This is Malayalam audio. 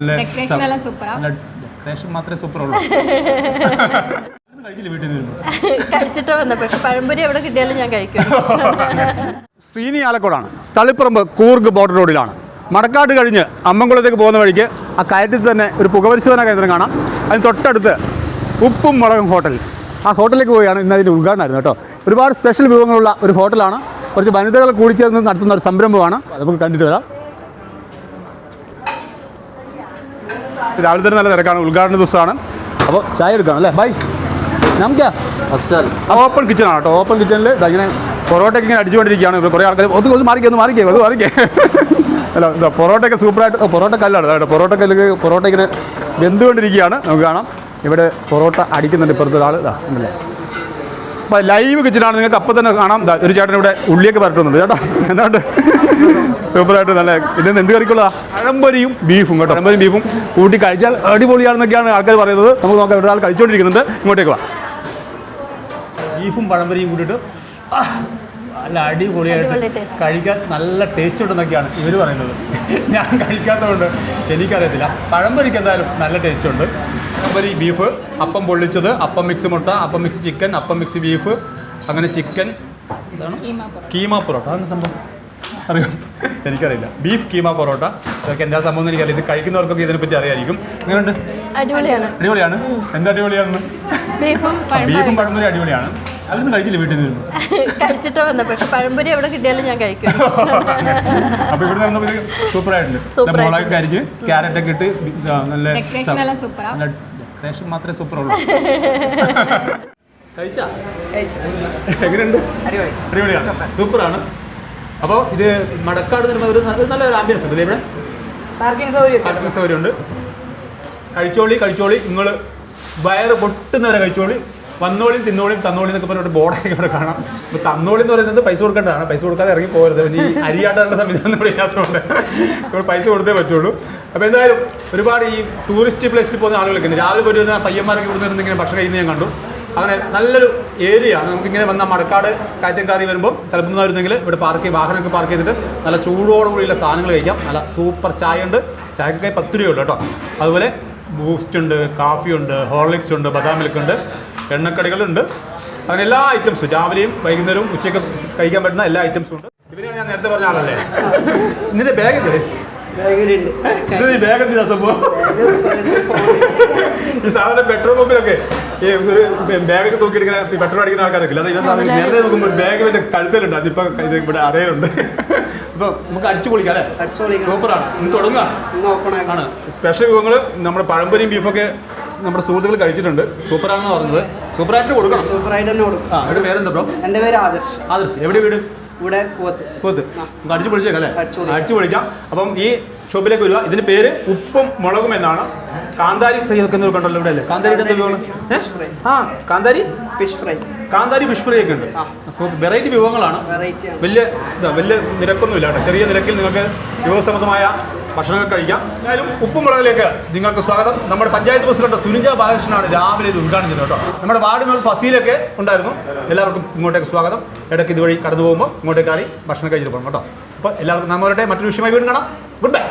ഡെക്കറേഷൻ എല്ലാം സൂപ്പറാ ഡെക്കറേഷൻ മാത്രമേ സൂപ്പർ ഉള്ളൂ. വന്ന പക്ഷെ പഴംപൊരി എവിടെ കിട്ടിയാലും ഞാൻ കഴിക്കും. ശ്രീനി ആലക്കോടാണ്. തളിപ്പറമ്പ് കൂർഗ് ബോർഡർ റോഡിലാണ് മടക്കാട് കഴിഞ്ഞ് അമ്മംകുളത്തേക്ക് പോകുന്ന വഴിക്ക് ആ കയറ്റത്തിൽ തന്നെ ഒരു പുകപരിശോധന കേന്ദ്രം കാണാം. അതിന് തൊട്ടടുത്ത് ഉപ്പും മുളകും ഹോട്ടൽ ആ ഹോട്ടലിലേക്ക് പോവുകയാണ് ഇന്ന് അതിന്റെ ഉദ്ഘാടനമായിരുന്നു കേട്ടോ. ഒരുപാട് സ്പെഷ്യൽ വിഭവങ്ങളുള്ള ഒരു ഹോട്ടലാണ്. കുറച്ച് വനിതകൾ കൂടിച്ചേർന്ന് നടത്തുന്ന ഒരു സംരംഭമാണ്. അത് നമുക്ക് കണ്ടിട്ട് വരാം. രാവിലെ തന്നെ നല്ല തിരക്കാണ്. ഉദ്ഘാടന ദിവസമാണ്. അപ്പോൾ ചായ എടുക്കണം അല്ലേ? ബൈ. നമുക്കാ ഓപ്പൺ കിച്ചൺ ആണ് കേട്ടോ. ഓപ്പൺ കിച്ചണിൽ ഇങ്ങനെ പൊറോട്ടയ്ക്ക് ഇങ്ങനെ അടിച്ചുകൊണ്ടിരിക്കുകയാണ്. ഇപ്പോൾ കുറേ ആൾക്കാർ ഒന്ന് ഒന്ന് മാറിക്കേ ഒന്ന് മാറിക്കേ ഒന്ന് മാറിക്കേ. അല്ല എന്താ പൊറോട്ടയൊക്കെ സൂപ്പറായിട്ട് പൊറോട്ട കല്ലാണ് കേട്ടോ. പൊറോട്ട കല്ല് പൊറോട്ട ഇങ്ങനെ വെന്തുകൊണ്ടിരിക്കുകയാണ്. നമുക്ക് കാണാം. ഇവിടെ പൊറോട്ട അടിക്കുന്നുണ്ട് ഇപ്പുറത്തെ ഒരാൾ ഇതാ ഉണ്ടല്ലേ? അപ്പോൾ ലൈവ് കിച്ചനാണ് നിങ്ങൾക്ക് അപ്പം തന്നെ കാണാം. ഒരു ചേട്ടൻ ഇവിടെ ഉള്ളിയൊക്കെ പരട്ടുന്നുണ്ട്. ചേട്ടാ എന്താണ്ട്? സൂപ്പറായിട്ട് നല്ല ഇതിന് എന്ത് കറിക്കുള്ളതാ? അഴമ്പരിയും ബീഫും കേട്ടോ. അഴമ്പരിയും ബീഫും. കൂട്ടി കഴിച്ചാൽ അടിപൊളിയാണെന്നൊക്കെയാണ് ആൾക്കാർ പറയുന്നത്. നമുക്ക് നോക്കാം ആൾ കഴിച്ചുകൊണ്ടിരിക്കുന്നുണ്ട് ഇങ്ങോട്ടേക്ക് വാ. ബീഫും പഴമ്പരിയും കൂട്ടിയിട്ട് നല്ല അടിപൊളിയായിട്ട് കഴിക്കാൻ നല്ല ടേസ്റ്റ് ഉണ്ടെന്നൊക്കെയാണ് ഇവർ പറയുന്നത്. ഞാൻ കഴിക്കാത്തതുകൊണ്ട് എനിക്കറിയത്തില്ല. പഴംപൊരിക്ക് എന്തായാലും നല്ല ടേസ്റ്റ് ഉണ്ട്. പഴംപൊരി ബീഫ് അപ്പം പൊള്ളിച്ചത് അപ്പം മിക്സ് മുട്ട appam mix chicken appam mix beef അങ്ങനെ ചിക്കൻ എന്താണ് കീമ പൊറോട്ട. അതെന്താ സംഭവം? അറിയാം? എനിക്കറിയില്ല. ബീഫ് കീമ പൊറോട്ട. ഇതൊക്കെ എന്താ സംഭവം എന്ന് എനിക്കറിയില്ല. ഇത് കഴിക്കുന്നവർക്കൊക്കെ ഇതിനെപ്പറ്റി അറിയായിരിക്കും. എങ്ങനെയുണ്ട്? അടിപൊളിയാണ്. അടിപൊളിയാണ്? എന്താ അടിപൊളിയാണെന്ന്? ബീഫും ബീഫും പഴംപൊരി അടിപൊളിയാണ്. കഴിച്ചില്ല വീട്ടിൽ നിന്ന് കഴിച്ചിട്ടാ വന്ന പക്ഷെ പഴംപൊരി എവിടെ കിട്ടിയാലും ഞാൻ കഴിക്കും. അപ്പൊ ഇവിടെ നിന്ന് സൂപ്പർ ആയിട്ടുണ്ട്. മുളക് കരിഞ്ഞ് ക്യാരറ്റ് ഒക്കെ ഇട്ട് നല്ല ഡെക്കറേഷൻ മാത്രമേ സൂപ്പർ ഉള്ളൂ. കഴിച്ചാ? എങ്ങനെയുണ്ട്? അടിപൊളിയാണ് സൂപ്പറാണ്. അപ്പോൾ ഇത് മടക്കാട് ഒരു നല്ല- ഒരു ആംബിയൻസ് ഉണ്ട് ഇവിടെ? പാർക്കിംഗ് സൗകര്യം പാർക്കിംഗ് കഴിച്ചോളി കഴിച്ചോളി. നിങ്ങൾ വയറ് പൊട്ടുന്നവരെ കഴിച്ചോളി. വന്നോളിയും തിന്നോളിയും തന്നോളി എന്നൊക്കെ പറഞ്ഞിട്ട് ബോർഡൊക്കെ ഇവിടെ കാണാം. അപ്പോൾ തന്നോളി എന്ന് പറയുന്നത് പൈസ കൊടുക്കേണ്ടതാണ്. പൈസ കൊടുക്കാതെ ഇറങ്ങി പോകരുത്. ഇനി അരിയാട്ടാനുള്ള സംവിധാനം ഇവിടെ ഇല്ലാത്തതുകൊണ്ട്. ഇപ്പോൾ പൈസ കൊടുത്തേ പറ്റുള്ളൂ. അപ്പോൾ എന്തായാലും ഒരുപാട് ഈ ടൂറിസ്റ്റ് പ്ലേസിൽ പോകുന്ന ആളുകൾക്ക് ഉണ്ട്. രാവിലെ പോയിരുന്ന പയ്യന്മാരൊക്കെ ഇവിടെ നിന്ന് ഇങ്ങനെ ഭക്ഷണം കഴിയുന്നത് ഞാൻ കണ്ടു. അങ്ങനെ നല്ലൊരു ഏരിയ ആണ്. നമുക്കിങ്ങനെ വന്ന മടക്കാട് കയറ്റം കാറി വരുമ്പോൾ തലപ്പുന്നായിരുന്നെങ്കിൽ ഇവിടെ പാർക്ക് ചെയ്ത് വാഹനമൊക്കെ പാർക്ക് ചെയ്തിട്ട് നല്ല ചൂടോടുകൂടിയുള്ള സാധനങ്ങൾ കഴിക്കാം. നല്ല സൂപ്പർ ചായ ഉണ്ട് ചായക്കൊക്കെ പത്ത് രൂപയുള്ളൂ കേട്ടോ. അതുപോലെ ബൂസ്റ്റ് ഉണ്ട് കാഫി ഉണ്ട് ഹോർലിക്സ് ഉണ്ട് ബദാം മിൽക്ക് ഉണ്ട് എണ്ണക്കടികളുണ്ട്. അങ്ങനെ എല്ലാ ഐറ്റംസും രാവിലെയും വൈകുന്നേരവും ഉച്ചയ്ക്ക് കഴിക്കാൻ പറ്റുന്ന എല്ലാ ഐറ്റംസും ഉണ്ട്. ഇവരെയാണ് ഞാൻ നേരത്തെ പറഞ്ഞ ആളല്ലേ? ഇതിന്റെ ബാഗ് ഇത് ഇത് ഈ ബാഗ് എന്തിനാ സംഭവം? ഈ സാധാരണ പെട്രോൾ പമ്പിലൊക്കെ ഈ ഒരു ബാഗൊക്കെ തൂക്കിയെടുക്കുന്ന പെട്രോൾ അടിക്കുന്ന ആൾക്കാരൊക്കെ ഇല്ല? അത് നേരത്തെ നോക്കുമ്പോൾ ബാഗ് ഇവന്റെ കഴുത്തലുണ്ട്. അതിപ്പോ ഇത് ഇവിടെ അറിയുന്നുണ്ട് അപ്പൊ നമുക്ക് അടിച്ചു പൊളിക്കാം. അല്ലേ സൂപ്പറാണ്. ഇന്ന് തുടങ്ങാണ് ആണ്. സ്പെഷ്യൽ വിഭവങ്ങൾ നമ്മുടെ പഴംപൊരിയും ബീഫൊക്കെ നമ്മുടെ സുഹൃത്തുക്കൾ കഴിച്ചിട്ടുണ്ട്. സൂപ്പറാണെന്ന് പറഞ്ഞത്. സൂപ്പറായിട്ട് കൊടുക്കണം. സൂപ്പറായിട്ട് തന്നെ കൊടുക്കും. ആ ഇവിടെ പേരെന്താ ബ്രോ? എന്റെ പേര് ആദർശ്. ആദർശ്. എവിടെ വീട്? ഇവിടെ പോത്ത്. അടിച്ചു പൊളിച്ചേക്കാം അല്ലേ? അടിച്ചു പൊളിക്കാം. അപ്പം ഈ ഷോപ്പിലേക്ക് വരിക. ഇതിന്റെ പേര് ഉപ്പും മുളകും എന്നാണ്. കാന്താരി ഫ്രൈ ഒക്കെ കണ്ടല്ലോ ഇവിടെ അല്ലേ? Fish ആ കാന്താരി? ഫിഷ് ഫ്രൈ കാന്താരി ഫിഷ് ഫ്രൈ ഒക്കെ ഉണ്ട്. വെറൈറ്റി വിഭവങ്ങളാണ്. വലിയ വലിയ നിരക്കൊന്നുമില്ല കേട്ടോ. ചെറിയ നിരക്കിൽ നിങ്ങൾക്ക് വിഭവസമൃദ്ധമായ ഭക്ഷണങ്ങൾ കഴിക്കാം. എന്തായാലും ഉപ്പും മുളകിലേക്ക് നിങ്ങൾക്ക് സ്വാഗതം. നമ്മുടെ പഞ്ചായത്ത് പ്രസിഡന്റ് സുനിജ ബാലകൃഷ്ണനാണ് രാവിലെ ഇത് ഉദ്ഘാടനം ചെയ്തത് കേട്ടോ. നമ്മുടെ വാർഡ് മെമ്പർ ഫസീലൊക്കെ ഉണ്ടായിരുന്നു. എല്ലാവർക്കും ഇങ്ങോട്ടേക്ക് സ്വാഗതം. ഇടയ്ക്ക് ഇതുവഴി കടന്നു പോകുമ്പോൾ ഇങ്ങോട്ടേക്ക് ആയി ഭക്ഷണം കഴിച്ചിട്ട് പോകണം കേട്ടോ. അപ്പോൾ എല്ലാവർക്കും നമ്മളുടെ മറ്റൊരു വിഷയമായി വീണ്ടും കാണാം. Good bye